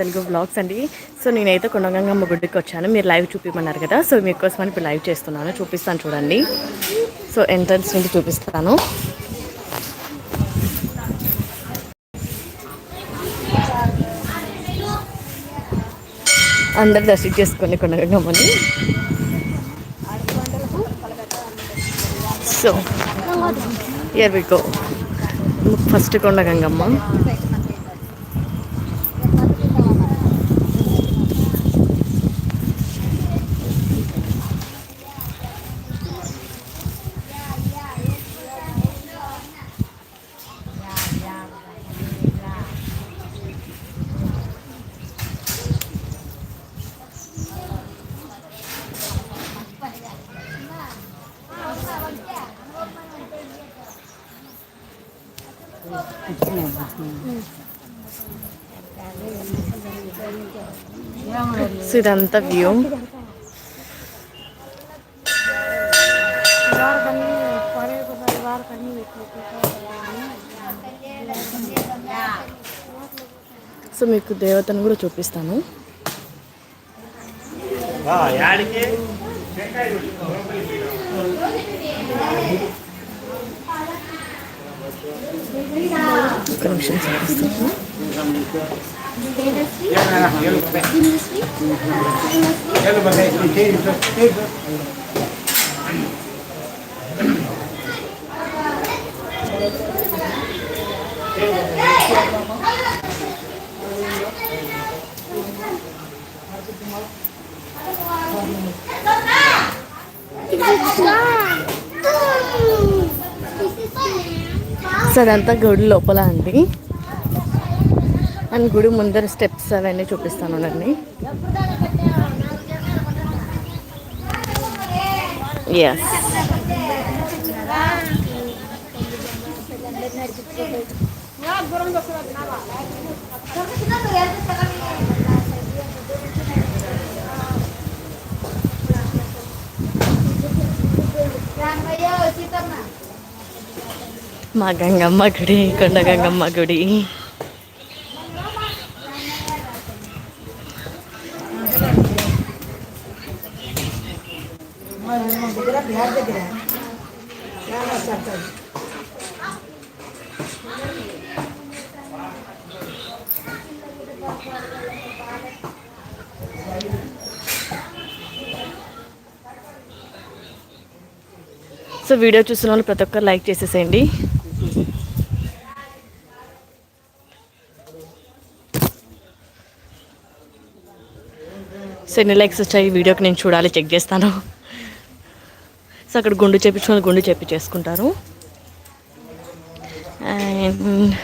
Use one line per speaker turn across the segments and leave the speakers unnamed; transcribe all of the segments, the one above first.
Telugu blogs అండి. So నేనైతే కొండగంగమ్మ గుడ్డికి వచ్చాను. మీరు లైవ్ చూపిమన్నారు కదా. సో మీకోసమని ఇప్పుడు లైవ్ చేస్తున్నాను. చూపిస్తాను చూడండి. సో ఎంట్రన్స్ నుండి చూపిస్తాను. అందరు దర్శనం చేసుకోండి కొండగంగమ్మని. So here we go first Kondagangamma. So ఇదంతా వ్యూ. సో మీకు దేవతను కూడా చూపిస్తాను.
యాడికి
నిమిషం చూపిస్తాను. సో అదంతా గుడి లోపల అండి అండ్ గుడి ముందర స్టెప్స్ అవన్నీ చూపిస్తాను అండి ఎస్ మా గంగమ్మ గుడి కొండ గంగమ్మ గుడి. సో వీడియో చూసిన వాళ్ళు ప్రతి ఒక్కరు లైక్ చేసేసేయండి. సో ఎన్ని లైక్స్ వచ్చాయి వీడియోకి నేను చూడాలి చెక్ చేస్తాను. సో అక్కడ గుండు చేపించుకొని గుండు చేపి చేసుకుంటారు. అండ్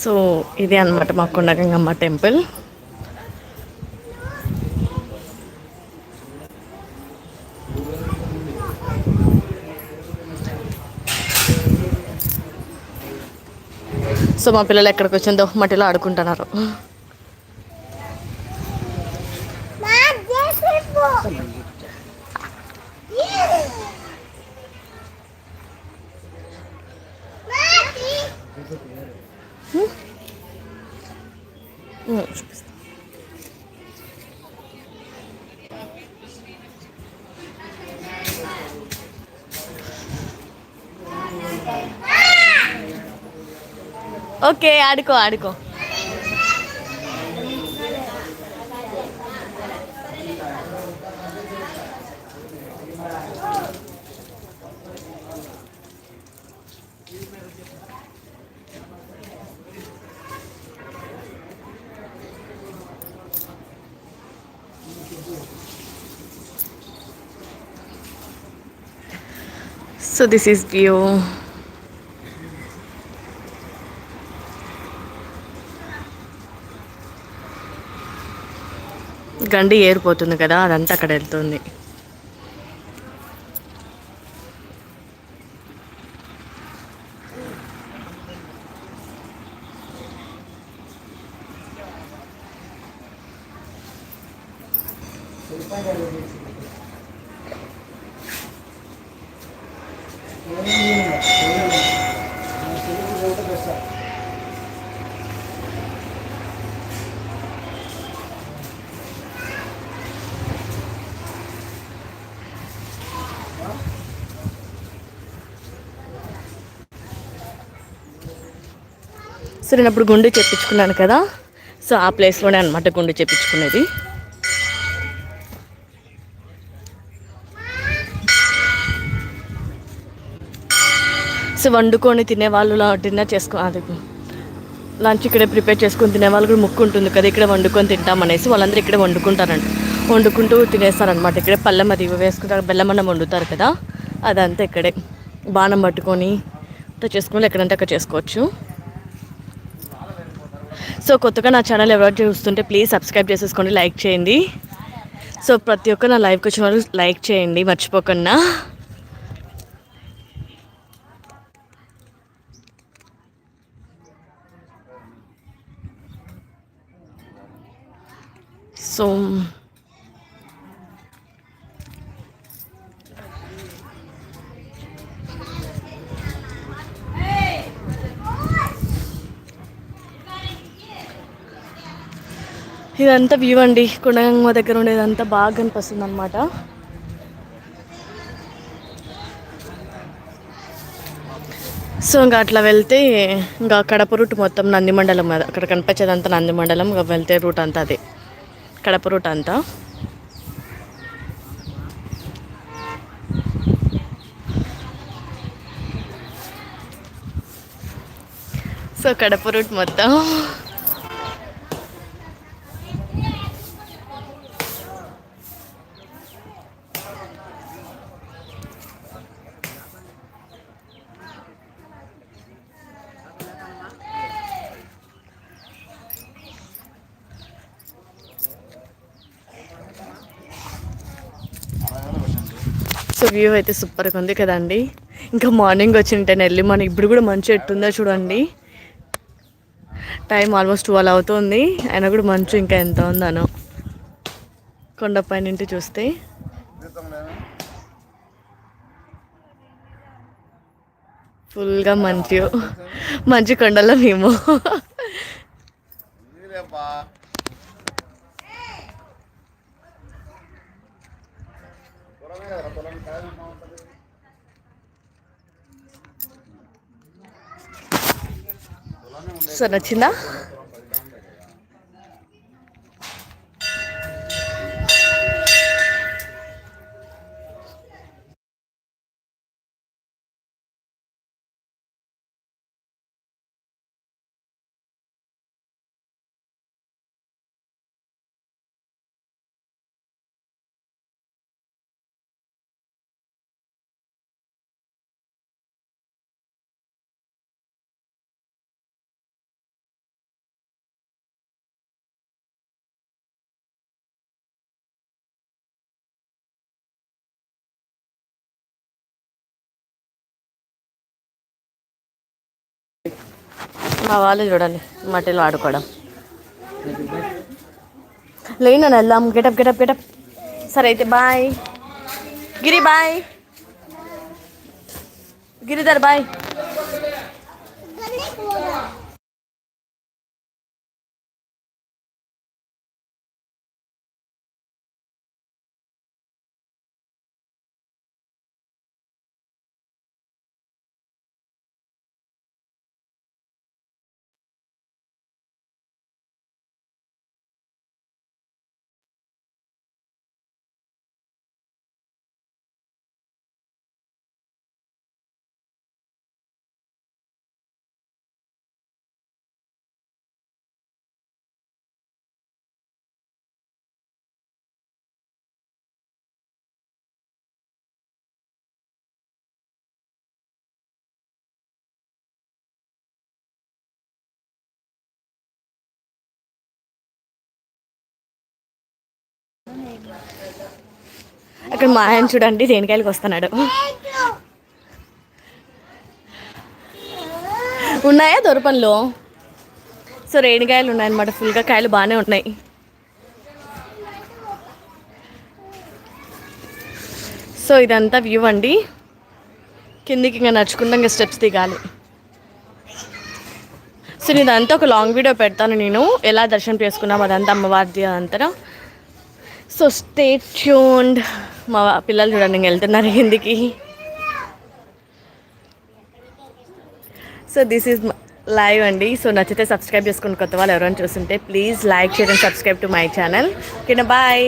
సో ఇదే అనమాట మా కొండగంగమ్మ టెంపుల్. సో మా పిల్లలు ఎక్కడికి వచ్చిందో మట్టిలో ఆడుకుంటున్నారు. ఓకే ఆడుకో ఆడుకో So this is view. గండి ఏరిపోతుంది కదా అదంతా అక్కడ వెళ్తుంది.
Thank
సో నేను అప్పుడు గుండు చెప్పించుకున్నాను కదా. సో ఆ ప్లేస్లోనే అనమాట గుండు చెప్పించుకునేది. సో వండుకొని తినేవాళ్ళు డిన్నర్ చేసుకో అది లంచ్ ఇక్కడే ప్రిపేర్ చేసుకొని తినే వాళ్ళు కూడా ముక్కు ఉంటుంది కదా ఇక్కడ వండుకొని తింటామనేసి వాళ్ళందరూ ఇక్కడే వండుకుంటారంట. వండుకుంటూ తినేస్తారనమాట ఇక్కడే పళ్ళెం అది వేసుకుంటారు బెల్లమన్నం వండుతారు కదా అదంతా ఇక్కడే. బాణం పట్టుకొని అంతా చేసుకుని ఎక్కడంటే అక్కడ చేసుకోవచ్చు. సో కొత్తగా నా ఛానల్ ఎవరు చూస్తుంటే ప్లీజ్ సబ్స్క్రైబ్ చేసేసుకోండి లైక్ చేయండి. సో ప్రతి ఒక్క నా లైవ్కి వచ్చిన వాళ్ళు లైక్ చేయండి మర్చిపోకుండా. సో ఇదంతా వ్యూ అండి. కొండగంగ దగ్గర ఉండేదంతా బాగా కనిపిస్తుంది అనమాట సో ఇంకా అట్లా వెళ్తే ఇంకా కడప రూట్ మొత్తం నందిమండలం అక్కడ కనిపించేదంతా నందిమండలం. ఇంకా వెళ్తే రూట్ అంతా అదే. కడప రూట్ అంతా. సో కడప రూట్ మొత్తం సో వ్యూ అయితే సూపర్గా ఉంది కదండి. ఇంకా మార్నింగ్ వచ్చింటే ఎర్లీ మార్నింగ్. ఇప్పుడు కూడా మంచి ఎట్టుందో చూడండి. టైం ఆల్మోస్ట్ ట్వెల్వ్ అవుతుంది. అయినా కూడా మంచు ఇంకా ఎంత ఉందనో. కొండపై నుండి చూస్తే. ఫుల్గా మంచు. మంచి కొండలో మేము. సో నచ్చిందా? కావాలి చూడండి మట్టిలో ఆడుకోవడం. లేనా వెళ్దాం గెటప్ గెటప్ గెటప్ సరే అయితే bye. Giri bye. Giridhar bye. అక్కడ మా ఆయన చూడండి దేనికాయలకు వస్తున్నాడు. ఉన్నాయా దొరపంలో? సో రేణికాయలు ఉన్నాయన్నమాట. ఫుల్గా కాయలు బాగానే ఉన్నాయి. సో ఇదంతా వ్యూ అండి. కిందికి ఇంకా నడుచుకుంటా ఇంకా స్టెప్స్ దిగాలి. సో ఇదంతా ఒక లాంగ్ వీడియో పెడతాను నేను. ఎలా దర్శనం చేసుకున్నాం అదంతా అమ్మవారిది అదంతా సో స్టే ట్యూన్డ్ మా పిల్లలు చూడండి వెళ్తున్నారు కిందికి. సో దిస్ ఈజ్ లైవ్ అండి. సో నచ్చితే సబ్స్క్రైబ్ చేసుకుని కొత్త వాళ్ళు ఎవరైనా చూస్తుంటే please like share and subscribe to my channel ఓకేనా బాయ్